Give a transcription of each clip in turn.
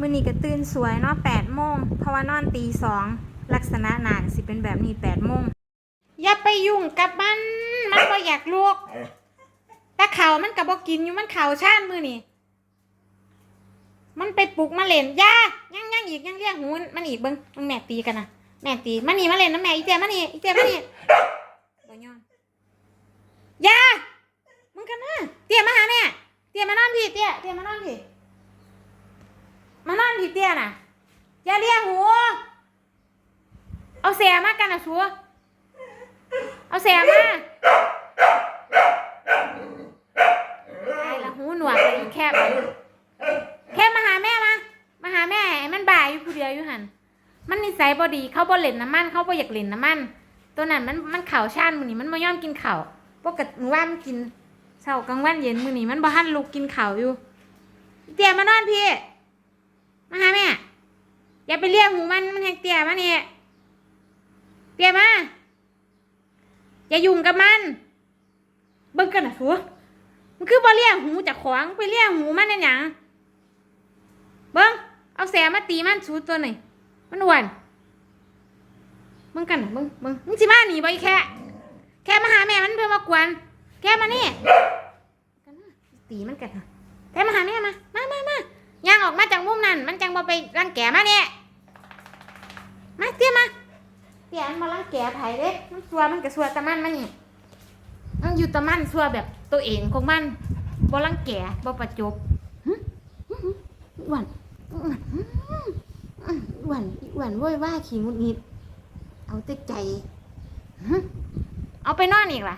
มื่อนี้ก็ตื่นสวยเนาะแปดโมงเพราะว่านอนตีสองลักษณะหนานสิเป็นแบบนี้แปดโมงอย่าไปยุ่งกับมัน มันก็อยากลวกแต่เขามันกับบอกินอยู่มันเข่าชานมือนี่มันไปปลุกมาเล่นย่ายังยังอีกยังเรียกหูมันอีกเบิ้งมันแม่ตีกันนะแม่ตีมันนี่มาเล่นนะแม่อีเตียมันนี่อีเตียมันนี่บ่ย้อนย่ามึงกันนะเตียมาหาแม่เตียมานอนพี่เตียเตียมานอนพี่ มานอนผีเตี้ยน่ะ อย่าเรียกหู เอาเสียมากันนะชัวเอาเสียมาไอ้ละหูหนวกเลยแคบแค่มาหาแม่มา มาหาแม่มันบ่ายอยู่ผู้เดียวอยู่หัน มันนิสัยบอดีเขาบ่เล่นน้ำมันเขาบ่อยากเล่นน้ำมัน ตัวนั้นมันมันเข่าชานมือนี้มันม่ยอมกินเข่าวปกติมื้อว่ามันกินเช้ากลางวันเย็นมือนี้มันบ่หันลุกกินเข่าวอยู่เตี้ยมานอนพี่ มาหาแม่ อย่าไปเรียกหูมันมันแหกเตี้ยมาเนี่ยเตี้ยมาอย่ายุ่งกับมัน เบิ่งกันนะสัวมันคือบ่เรียกหูจากของไปเรียกหูมันเนี่ยหยังเบิ่งเอาแสมาตีมันสูตัวหน่อยมันอ้วนเบิ่งกันนะเบิ่งเบิ่งมึงสิมาหนีบ่อีแค่ แค่มาหาแม่มันเพื่อมากวน แค่มานี่ตีมันกันนะ ออกมาจากมุมนั้น มันจังบ่ไปรังแกมาเนี่ยมาเตี้ยมาเตี้ยมันมารังแกไผเด้มันสัวมันก็สัวแตะมันมันนี่มันอยู่แตะมันสัวแบบตัวเองของมันบ่รังแกบ่ประจบหึหึหึอ้วนอ้วนหึอ้วนอ้วนโว้ยว่าขี้งุดหงิด เอาแต่ใจหึเอาไปนอนอีกล่ะ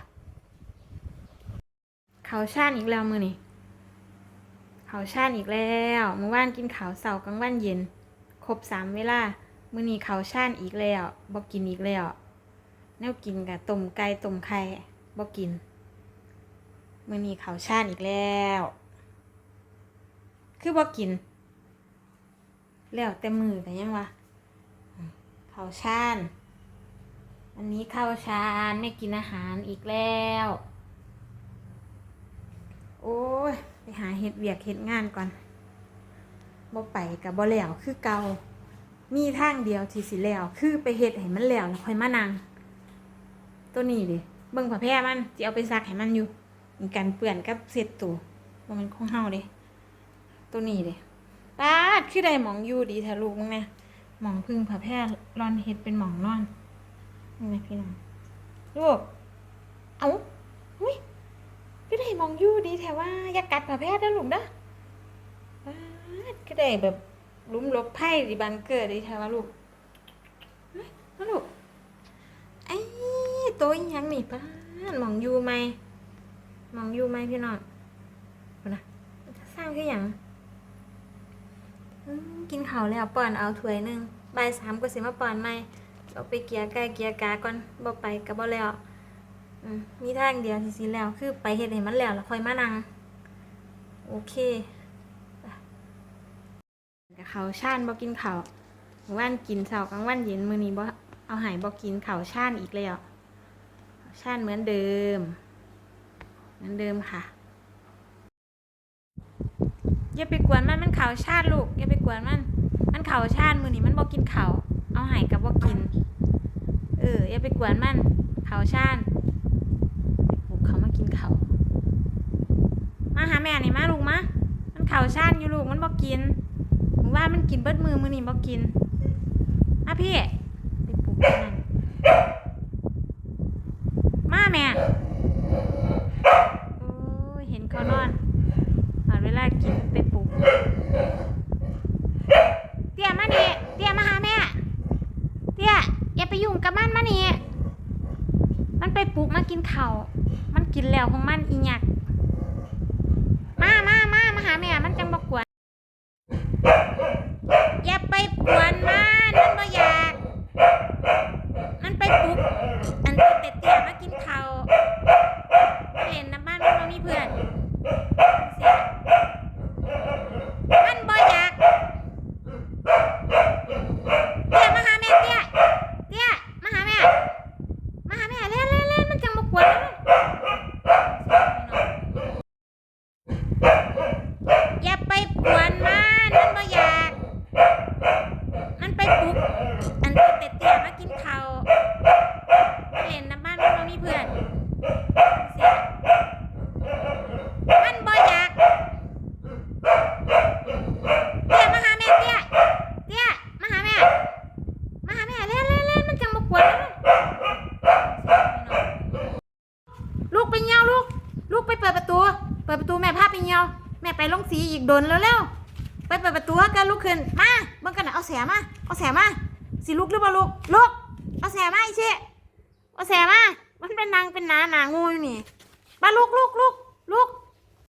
เขาชาญอีกแล้วมือนี่ เขาชาญอีกแล้วเมื่อวานกินข้าวเสาร์กลางวันเย็น ครบสามเวลามื้อนี้ข้าวชาญอีกแล้วบ่กินอีกแล้วแนวกินกับต้มไก่ต้มไข่บ่กินมื้อนี้ข้าวชาญอีกแล้ว คือบ่กิน แล้วแต่มือกันยังวะข้าวชาญอันนี้ข้าวชาญไม่กินอาหารอีกแล้ว โอ้ย ไปหาเฮ็ดเวียกเฮ็ดงานก่อนบ่ไปกับบ่แล้วคือเก่ามีทางเดียวที่สิแล้ว คือไปเฮ็ดให้มันแล้วแล้วค่อยมานั่งตัวนี้ดิเบิ่งผ้าแพร่มันสิเอาไปซักให้มันอยู่มีกันเปื้อนกับเศษตัวบ่มันของเฮาเด้ตัวนี้เด้ปาดคือได้หมองอยู่ดีท้ลูกมึงแน่หมองพึ่งผ้าแพร่รอนเฮ็ดเป็นหมองนอนนี่นะพี่น้องลูกเอ้าอุ้ยก็ได้ มองยู่ดีแถวว่าอย่ากัดผ่าแพทย์นะลูกเด้อป๊าดก็ได้แบบลุ้มลบไพ่ดีบังเกิดดีแถวว่าลูกนะลูกไอ้ตัวยังนี่ป้ามองยู่ไหมมองยู่ไหมพี่น้องนะสร้างคือหยังกินข้าวแล้วป้อนเอาถ้วยหนึ่งบ่ายสามก็สิมาป้อนใหมเอาไปเกียร์ไก่เกียร์กาก่อนบ่ไปก็บ่แล้ว มมีทางเดียวที่สิแล้ว คือไปเฮ็ดให้มันแล้วแล้วค่อยมานั่ง โอเคกับเขาวชานบ่กินข้าววานกินเช้ากลางวันเย็นมื้อนี้บ่เอาหายบ่กินข้าวชานอีกแล้วชานเหมือนเดิม เหมือนเดิมค่ะอย่าไปกวนมันมันข้าวชาติลูกอย่าไปกวนมัน มันข้าวชาติมื้อนี้มันบ่กินข้าวเอาหายกับบ่กิน เอออย่าไปกวนมันข้าวชาติปลุก เขามากินเขามาหาแม่นี่มาลูกมา มันเข่าชาติอยู่ลูกมันบอกกินมึงว่ามันกินเบิดมือมือนี่บอกกินมาพี่ไปปลูกมันนั่นมาแม่โอ้ยเห็นเขานอนหาเวลากินไปปลุกเตี้ยมานี่เตี้ยมาหาแม่ เตี้ยอย่าไปยุ่งกับมันมานี่ มันไปปลุกมากินข้าวมันกินแล้วของมันอีหยัก มามามามาหาแม่ มันจังบอกกวน อย่าไปกวนมันมันบ่อยาก มันไปปลุก อันเตี้ยๆมากินข้าวเล่นน้ำบ้านมันบ่มีเพื่อนเสียมันบ่อยาก เตี้ยมาหาแม่เตี้ยเตี้ยมาหาแม่ มาหาแม่เล่นเล่นเล่นมันจังมากวนแล้ว ลง สีอีกโดนแล้วเร็วไปเปิดประตูกันลุกขึ้นมาเบิ่งกันนะเอาแสมาเอาแสมาสิลุกหรือเปล่าลุกลุกเอาแสมาอีเชเอาแสมามันเป็นนางเป็นนาหนางูอยู่นี่มาลุกลุกลุกลุก